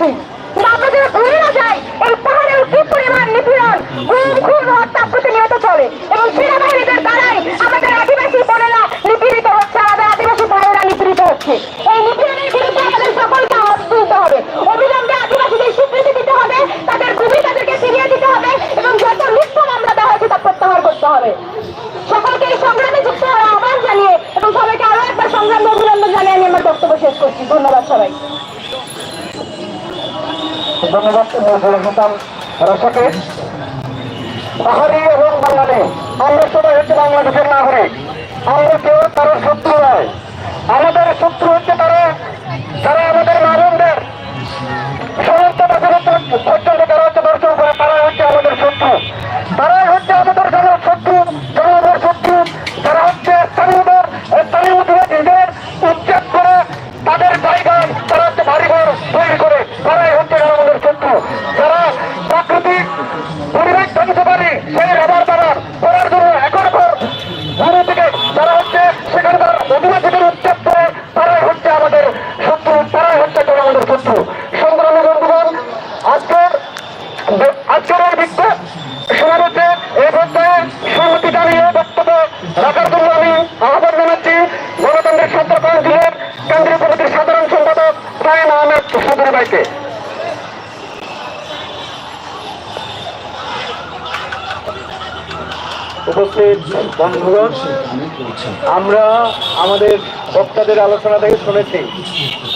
করছি আমরা ভুলে না যাই এই পাহাড়ের কি পরিমাণ নিপীড়ন। গুম প্রতিনিয়ত চলে। এবং সেনাবাহিনীদের দ্বারাই আমাদের আদিবাসী বোনেরা নিপীড়িত হচ্ছে, আমাদের আদিবাসী ভাইয়েরা নিপীড়িত হচ্ছে। এই নিপীড়নের বিরুদ্ধে সকলকে আওয়াজ হবে। অবিলম্বে আদিবাসীদের স্বীকৃতি দিতে হবে, তাদের ভূমি তাদেরকে ফিরিয়ে দিতে হবে, এবং যত মিথ্যা মামলা তা প্রত্যাহার করতে হবে। সকলকে এই সংগ্রামে যুক্ত হওয়ার আহ্বান জানিয়ে এবং সবাইকে আরও একবার সংগ্রাম অভিনন্দন জানিয়ে আমি আমার বক্তব্য শেষ করছি। ধন্যবাদ সবাই ধন্যবাদ বাঙালি বাংলাদেশের আমরা কেউ কারোর শত্রু নয়। আমাদের শত্রু হচ্ছে প্রাকৃতিক পরিবেশ বন্ধুগণ, আমরা আমাদের বক্তাদের আলোচনা থেকে শুনেছি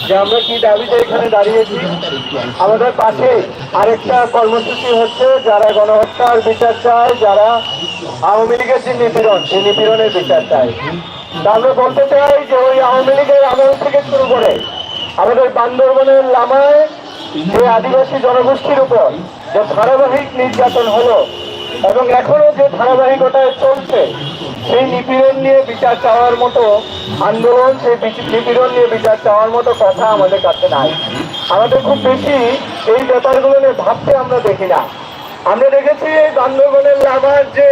যে আমরা কি দাবিতে এখানে দাঁড়িয়েছি। আমাদের পাশে আরেকটা কর্মসূচি হচ্ছে, যারা গণহত্যার বিচার চায়, যারা আওয়ামী লীগের যে নিপীড়ন, সেই নিপীড়নের বিচার চায়। আমরা বলতে চাই যে ওই আওয়ামী লীগের আমল থেকে শুরু করে আমাদের বান্দরবনের লামায় যে আদিবাসী জনগোষ্ঠীর উপর যে ধারাবাহিক নির্যাতন হলো এবং এখনও যে ধারাবাহিকতায় চলছে, সেই নিপীড়ন নিয়ে বিচার চাওয়ার মতো আন্দোলন, সেই নিপীড়ন নিয়ে বিচার চাওয়ার মতো কথা আমাদের কাছে নাই। আমাদের খুব বেশি এই ব্যাপারগুলো নিয়ে ভাবতে আমরা দেখি না। আমরা দেখেছি এই বান্দরবনের লাভার যে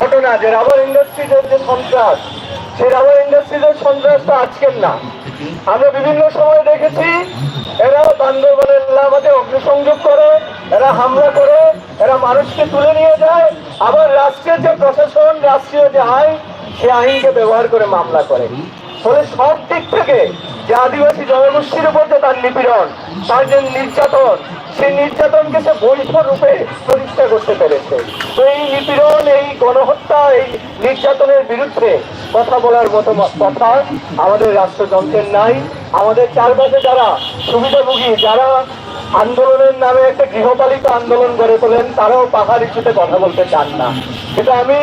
ঘটনা, যে রাবার ইন্ডাস্ট্রিজের যে সন্ত্রাস, সেই রাবার ইন্ডাস্ট্রিজের সন্ত্রাস তো আজকের না। আমরা বিভিন্ন সময় দেখেছি, এরা বান্দরবনের লাভাতে অগ্নিসংযোগ করে, এরা হামলা করে, এরা মানুষকে তুলে নিয়ে যায়। আবার রাষ্ট্রের যে প্রশাসন, রাষ্ট্রীয় যে আইন, সে আইনকে ব্যবহার করে মামলা করে। ফলে সব দিক থেকে যে আদিবাসী জনগোষ্ঠীর উপর যে তার নিপীড়ন, তার যে নির্যাতন, সেই নির্যাতনকে সে বৈধ রূপে প্রতিষ্ঠা করতে পেরেছে। তো এই নিপীড়ন, এই গণহত্যা, এই নির্যাতনের বিরুদ্ধে কথা বলার মতো কথা আমাদের রাষ্ট্রযন্ত্রের নাই। আমাদের চারপাশে যারা সুবিধাভোগী, যারা আন্দোলনের নামে একটা গৃহপালিত আন্দোলন গড়ে তোলেন, তারাও পাহাড় ইস্যুতে কথা বলতে চান না। কিন্তু আমি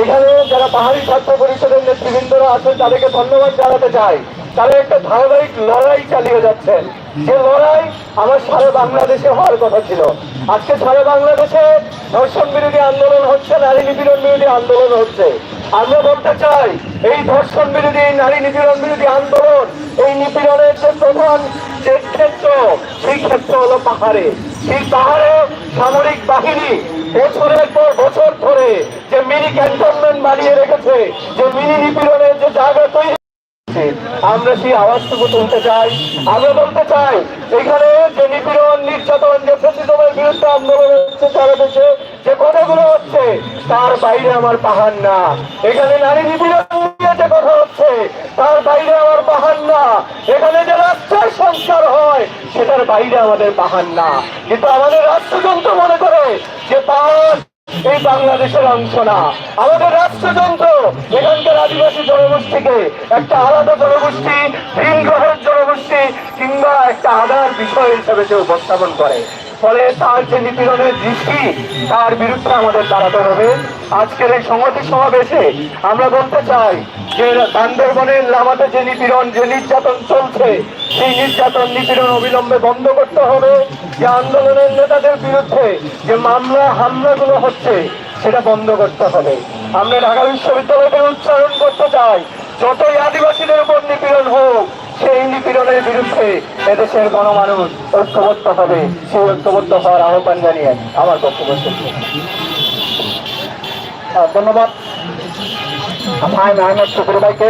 এখানে যারা পাহাড়ি ছাত্র পরিষদের নেতৃবৃন্দরা আছেন, তাদেরকে ধন্যবাদ জানাতে চাই। তারা একটা ধারাবাহিক লড়াই চালিয়ে যাচ্ছেন। যে লড়াই আমার সারা বাংলাদেশে হওয়ার কথা ছিল। আজকে সারা বাংলাদেশে ধর্ষণ বিরোধী আন্দোলন হচ্ছে, নারী নিপীড়ন বিরোধী আন্দোলন হচ্ছে। আমরা বলতে চাই, এই ধর্ষণ বিরোধী নারী নিপীড়ন বিরোধী আন্দোলন, এই নিপীড়নের যে প্রধান যে সেই ক্ষেত্র হলো পাহাড়ে। সেই পাহাড়ে সামরিক বাহিনী বছরের পর বছর ধরে যে মিনি ক্যান্টনমেন্ট বানিয়ে রেখেছে, যে মিনি নিপীড়নের যে জায়গা তৈরি হয়েছে, আমরা সেই আওয়াজটুকু তুলতে চাই। আমরা বলতে চাই এখানে যে নিপীড়ন নির্যাতন যে ফেসিজমের বিরুদ্ধে আন্দোলন হচ্ছে সারা দেশে যে কথাগুলো হচ্ছে তার বাইরে আমার পাহাড় না। এখানে নারী নিপীড়ন নিয়ে যে কথা হচ্ছে তার বাইরে আমার পাহাড় না। এখানে যে রাষ্ট্রের সংস্কার হয় সেটার বাইরে আমাদের পাহাড় না। কিন্তু আমাদের রাষ্ট্রযন্ত্র মনে করে যে এই বাংলাদেশের অংশ না। আমাদের রাষ্ট্রযন্ত্র, এখানকার আদিবাসী জনগোষ্ঠীকে একটা আলাদা জনগোষ্ঠী ভিন গ্রহের জনগোষ্ঠী কিংবা একটা আধার বিষয় হিসেবে সে উপস্থাপন করে। ফলে তার যে নিপীড়নের দৃষ্টি, তার বিরুদ্ধে আমাদের দাঁড়াতে হবে। আজকের এই সংহতি সমাবেশে আমরা বলতে চাই যে বান্দরবনের লামাতে যে নিপীড়ন, যে নির্যাতন চলছে, সেই নির্যাতন, নিপীড়ন অবিলম্বে বন্ধ করতে হবে। যে আন্দোলনের নেতাদের বিরুদ্ধে যে মামলা, হামলাগুলো হচ্ছে, সেটা বন্ধ করতে হবে। আমরা ঢাকা বিশ্ববিদ্যালয়কে উচ্চারণ করতে চাই। যতই আদিবাসীদের উপর নিপীড়ন হোক সেই নিপীড়নের বিরুদ্ধে এদেশের গণমানুষ ঐক্যবদ্ধ হবে। সেই ঐক্যবদ্ধ হওয়ার আহ্বান জানিয়ে আমার বক্তব্য ধন্যবাদ। ভাই আহমেদ শুকুর ভাইকে।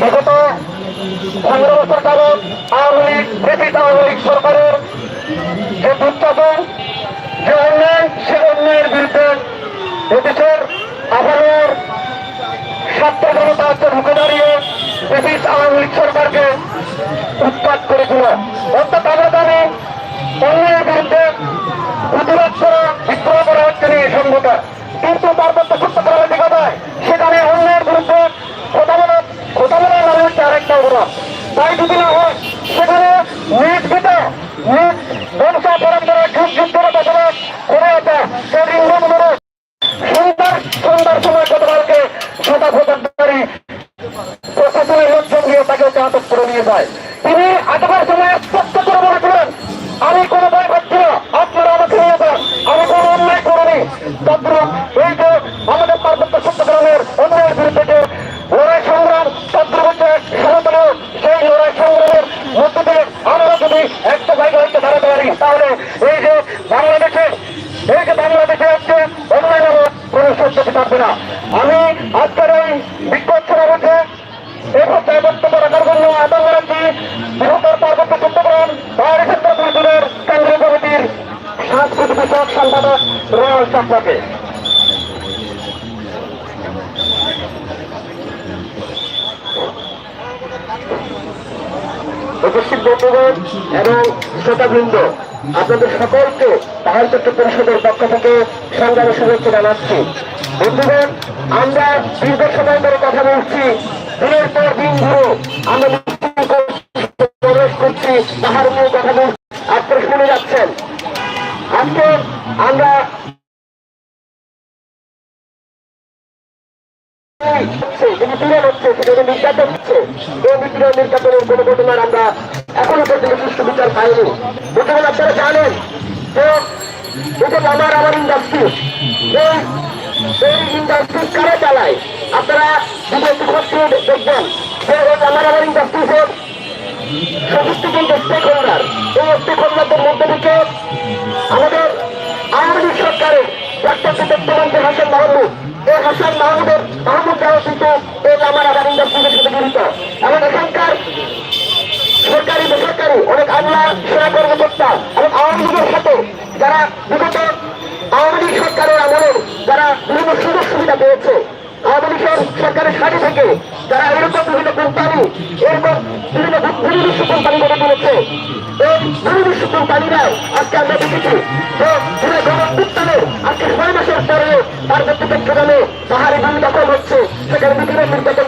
বিগত পনেরো বছর যাবৎ Awami League, British Awami League সরকারের যে দুর্যাতন যে অন্যায় সে অন্যায়ের বিরুদ্ধে এদেশের আবহাওয়ার ছাত্র জনতা ঢুকে দাঁড়িয়ে ব্রিটিশ আওয়ামী লীগ সরকারকে উৎপাত করেছিল। অর্থাৎ আমরা জানি অন্যের বিরুদ্ধে প্রতিবাদ করা বিদ্রোহ করা হচ্ছে এই সংগঠন। কিন্তু তার মধ্যে সত্য করা দেখা যায় সেখানে অন্যায়ের বিরুদ্ধে কথা বলা কথা বলা মানে হচ্ছে আরেকটা অপরাধ তাই যদি না হয় সেখানে নিজ পিতা নিজ বংশা পরম্পরা যুগ যুগ ধরে বসবাস করে আছে সেই রিঙ্গমূলক সুন্দর সুন্দর সময় গতকালকে শতা ফোটারি প্রশাসনের লোকজন গিয়ে তাকে ওকে আটক করে নিয়ে যায় তিনি আটকের সময় স্পষ্ট করে বলেছিলেন আমি কোনো ভয় পাচ্ছি না আপনারা আমাকে নিয়ে যান আমি কোনো অন্যায় করিনি তদ্র এই যে আমাদের পার্বত্য চট্টগ্রামের অন্যায়ের বিরুদ্ধে যে লড়াই সংগ্রাম তদ্র হচ্ছে সমতল সেই লড়াই সংগ্রামের মধ্য দিয়ে আমরা যদি একটা জায়গা হইতে দাঁড়াতে পারি তাহলে এই যে বাংলাদেশে এই যে বাংলাদেশে হচ্ছে অন্যায় নামক কোনো সত্যি থাকবে না আমি আজকের এই বিক্ষোভ সমাবেশে এই পর্যায়ে বক্তব্য রাখার জন্য আহ্বান জানাচ্ছি বৃহত্তর পার্বত্য চট্টগ্রাম পাহাড়ি ক্ষেত্র পরিষদের কেন্দ্রীয় কমিটির সাংস্কৃতিক বিষয়ক সম্পাদক রয়্যাল চক্রকে উপস্থিত বন্ধুগণ এবং শ্রোতাবৃন্দ, আপনাদের সকলকে পাহাড় চট্ট পরিষদের পক্ষ থেকে সংগ্রামের শুভেচ্ছা জানাচ্ছি। বন্ধুগণ, আমরা দীর্ঘ সময় ধরে কথা বলছি। দিনের পর দিন ধরে আমরা প্রবেশ করছি, পাহাড় নিয়ে কথা বলছি। হচ্ছে, যেটি পীড়ন হচ্ছে, সেখানে নির্যাতন হচ্ছে। এই নিপীড়ন নির্যাতনের কোনো ঘটনার আমরা এখনও পর্যন্ত সুষ্ঠু বিচার পাইনি। বর্তমানে আপনারা জানেন আমাদের আওয়ামী লীগ সরকারের ডাক্তার হাসান মাহমুদ হাসান মাহমুদের মাহমুদ দেওয়া কিন্তু এই আমার আবার ইন্ডাস্ট্রিদের সাথে জড়িত। এবং এখানকার সরকারি, বেসরকারি, অনেক আমলা সেনা কর্মকর্তা এবং আওয়ামী লীগের সাথে যারা বিগত আওয়ামী লীগ সরকারের আমলে যারা বিভিন্ন সুযোগ সুবিধা পেয়েছে, আওয়ামী লীগ সরকারের সাথে থেকে যারা এরকম বিভিন্ন কোম্পানি, এরকম বিভিন্ন কোম্পানি গড়ে তুলেছে এই বিভিন্ন কোম্পানিরা আজকে আমরা দেখেছি গণপুত্তানে আজকে ছয় মাসের পরে তার ব্যক্তিগত সেখানে পাহাড়ি ভূমি দখল হচ্ছে সেখানে বিভিন্ন নির্যাতন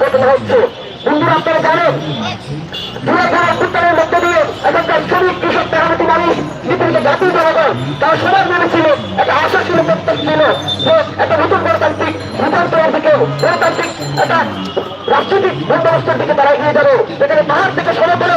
দিয়ে এখানকার কৃষক মেহনতি মানুষ পৃথিবীতে জাতীয় জনগণ তারা সবার মনে একটা আশা ছিল একটা নতুন গণতান্ত্রিক রূপান্তরের দিকে গণতান্ত্রিক একটা রাজনৈতিক বন্দোবস্তের দিকে তারা এগিয়ে যাবে। যেখানে পাহাড় থেকে সরে পড়ে।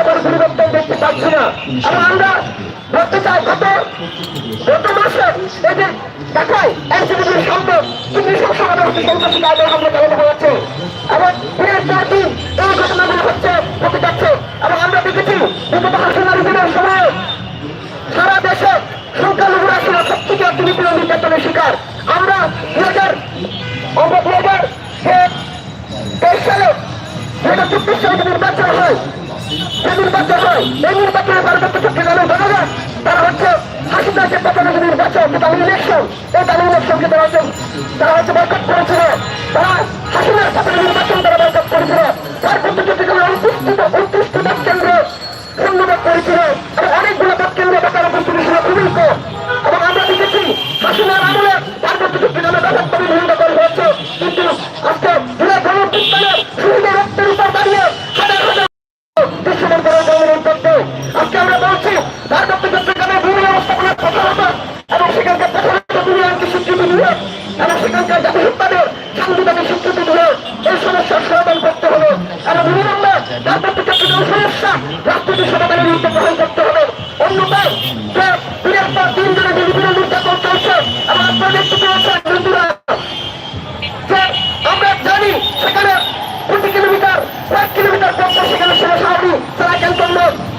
পাচ্ছি না। এবং আমরা বলতে চাই, গত গত মাসে যে দেখায় এনসিপির চিঠি সংসদে একটি সন্ত্রাসী কাজের হামলা চালানো হয়েছে এবং পর দিন এই ঘটনাগুলো হচ্ছে হতে যাচ্ছে। এবং আমরা দেখেছি, বিগত হাসিনা সময় সারা দেশে সংখ্যালঘুরা ছিল সবথেকে নির্যাতনের শিকার। আমরা দুই হাজার দুই হাজার তেইশ সালে দুই হাজার চব্বিশ সালে নির্বাচন হয় নির্বাচন হয়। এই নির্বাচনে পার্বত্য দলের জনগণ তারা হচ্ছে হাসিনা যে প্রধানের যে নির্বাচন যেটা ইলেকশন এই তার ইলেকশনকে তারা হচ্ছে তারা হচ্ছে বয়কট করেছিল। তারা হাসিনার সাথে নির্বাচন তারা বয়কট করেছিল। তার চট্টগ্রামের অনুষ্ঠিত উনত্রিশটি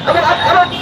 Come on, come on.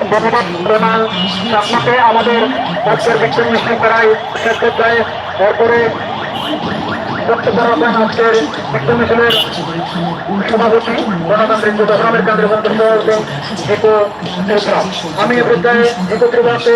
আপনাকে আমাদের আজকের বিক্ষোভ মিছিল করায় সাক্ষাৎ দেয় তারপরে বক্তব্য রাখবেন আজকের বিক্ষোভ মিছিলের সভাপতি, গণতান্ত্রিক সভাপতি জিকো আমি এ পর্যায়ে একত্রিতভাবে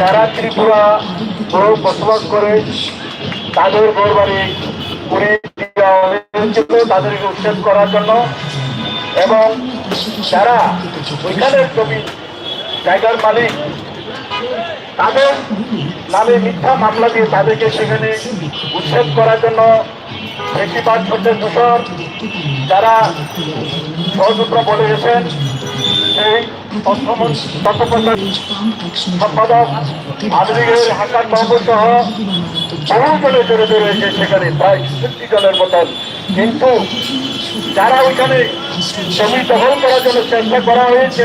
যারা ত্রিপুরা বসবাস করে, তাদের ঘর বাড়ি তাদেরকে উচ্ছেদ করার জন্য। এবং যারা ওইখানের জমি, জায়গার মালিক, তাদের নামে মিথ্যা মামলা দিয়ে তাদেরকে সেখানে উচ্ছেদ করার জন্য বেশিরভাগ হচ্ছে দূষণ যারা সহযোদ্ধা বলে গেছেন সম্পাদক রয়েছে সেখানে কিন্তু যারা ওইখানে জমি দখল করার জন্য চেষ্টা করা হয়েছে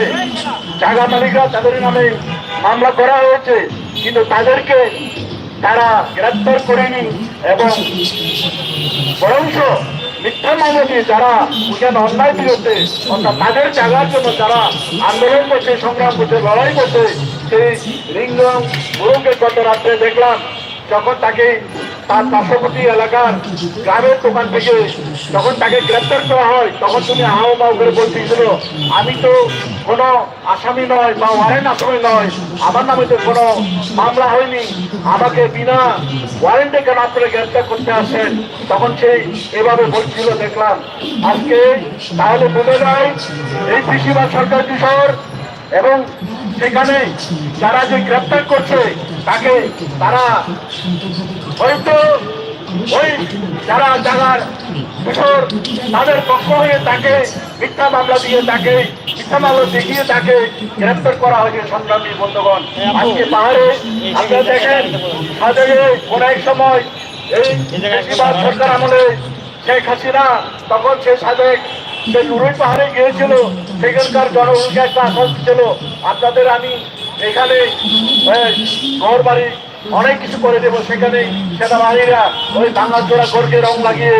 জায়গা মালিকরা তাদের নামে মামলা করা হয়েছে। কিন্তু তাদেরকে তারা গ্রেপ্তার করেনি এবং বরঞ্চ দিয়ে যারা ওখানে অন্যায় বিরুদ্ধে, অর্থাৎ তাদের জায়গার জন্য যারা আন্দোলন করছে, সংগ্রাম করছে, লড়াই করছে, সেই রিংরং মুরুকে গত রাত্রে দেখলাম, যখন তাকে তার পার্শ্ববর্তী এলাকার গ্রামের দোকান থেকে যখন তাকে গ্রেপ্তার করা হয়, তখন তুমি হাও মাও করে বলতেছিল, আমি তো কোনো আসামি নয় বা ওয়ারেন্ট আসামি নয়। আমার নামে তো কোনো মামলা হয়নি। আমাকে বিনা ওয়ারেন্টে কেন আপনারা গ্রেপ্তার করতে আসেন। তখন সেই এভাবে বলছিল, দেখলাম, আজকে তাহলে বোঝা যায় এই কৃষিবাদ সরকার কিশোর এবং সেখানে যারা যে গ্রেপ্তার করছে, তাকে তারা হয়তো ওই যারা জাগার কিশোর তাদের পক্ষ হয়ে তাকে মিথ্যা মামলা দিয়ে তাকে মিথ্যা মামলা দেখিয়ে তাকে গ্রেপ্তার করা হয়েছে, সংগ্রামী বন্ধুগণ। আজকে পাহাড়ে আপনারা দেখেন সাজে কোন এক সময় এই সরকার আমলে শেখ হাসিনা তখন সে সাজেক সে নুরুই পাহাড়ে গিয়েছিল, সেখানকার জনগণকে একটা আশ্বাস ছিল। আপনাদের আমি এখানে ঘর বাড়ি অনেক কিছু করে দেবো। সেখানে সেনাবাহিনীরা ওই ভাঙা জোড়া গর্গে রং লাগিয়ে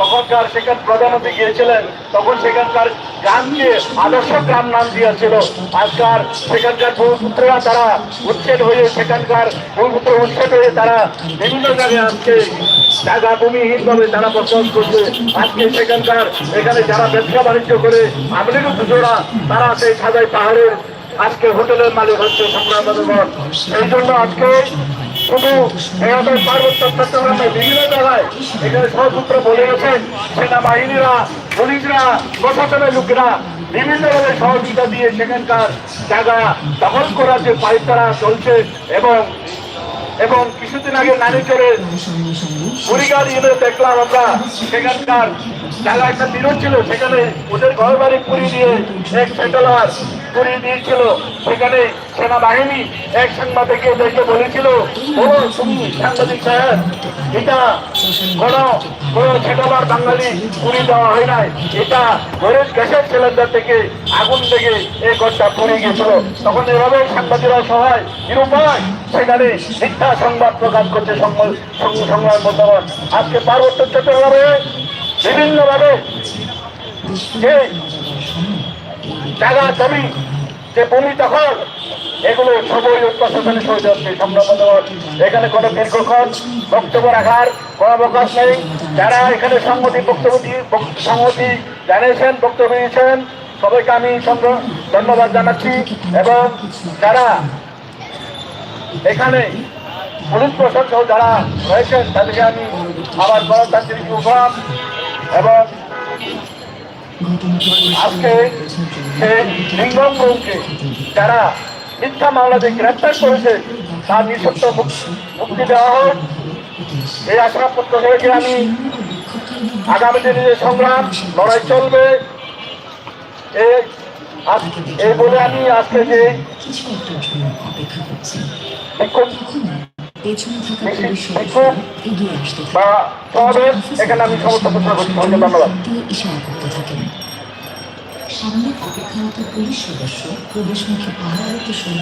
তখনকার সেখান প্রধানমন্ত্রী গিয়েছিলেন। তখন সেখানকার গ্রামকে আদর্শ গ্রাম নাম দিয়েছিল। আজকাল সেখানকার ভূমিপুত্ররা তারা উচ্ছেদ হয়ে সেখানকার ভূমিপুত্র উচ্ছেদ হয়ে তারা বিভিন্ন জায়গায় আজকে জায়গা ভূমিহীন ভাবে তারা বসবাস করছে। আজকে সেখানকার এখানে যারা ব্যবসা বাণিজ্য করে আমলিগ জোড়া তারা সেই সাজাই পাহাড়ের আজকে হোটেলের মালিক হচ্ছে সংগ্রাম এই জন্য আজকে শুধু আমাদের পার্বত্য চট্টগ্রামে বিভিন্ন জায়গায় এখানে সহসূত্র বলে গেছেন, সেনাবাহিনীরা পুলিশরা, প্রশাসনের লোকেরা বিভিন্নভাবে সহযোগিতা দিয়ে সেখানকার জায়গা দখল করার যে পাইতারা চলছে এবং এবং কিছুদিন আগে নারী চড়ে এনে দেখলাম আমরা সেখানকার জায়গা একটা বিরোধ ছিল, সেখানে ওদের ঘর বাড়ি পুরি দিয়ে এক সেটেলার পুরি দিয়েছিল। সেখানে সেনাবাহিনী এক সাংবাদিককে দেখে বলেছিল, ও তুমি সাংবাদিক সাহেব, এটা কোন কোন সেটেলার বাঙালি পুরি দেওয়া হয় নাই। এটা ঘরের গ্যাসের সিলিন্ডার থেকে আগুন থেকে এই ঘরটা পুড়ে গেছিল তখন এভাবে সাংবাদিকরা সহায় নিরুপায় সেখানে মিথ্যা সংবাদ প্রকাশ করছে সংবাদ সংবাদ আজকে পার্বত্য চট্টগ্রামে বিভিন্নভাবে যে জায়গা, জমি, যে ভূমি দখল, এগুলো সবই প্রশাসনের সহিত সংগ্রাম এখানে কোনো দীর্ঘক্ষণ বক্তব্য রাখার কোনো অবকাশ নেই। যারা এখানে সংহতি বক্তব্য সংহতি জানিয়েছেন, বক্তব্য দিয়েছেন, সবাইকে আমি ধন্যবাদ জানাচ্ছি। এবং যারা এখানে পুলিশ প্রশাসন সহ যারা রয়েছেন, তাদেরকে আমি আবার গণতান্ত্রিক প্রোগ্রাম এবং আজকে সেই লিঙ্গম গৌকে যারা মিথ্যা মামলাতে গ্রেপ্তার করেছে, তার নিঃশব্দ মুক্তি দেওয়া হোক। এই আশা প্রত্যাশা রেখে আমি আগামী দিনে যে সংগ্রাম, লড়াই চলবে এই বলে আমি আজকে যে পেছনে থাকা পুলিশ সদস্যরা এগিয়ে আসতে থাকে বা সমাবেশ এখানে আমি সমস্ত ঘোষণা করছি সবাইকে ধন্যবাদ। দিয়ে ইশারা করতে থাকেন। সামনে অপেক্ষারত পুলিশ সদস্য প্রবেশমুখী পাহাড় সৈন্য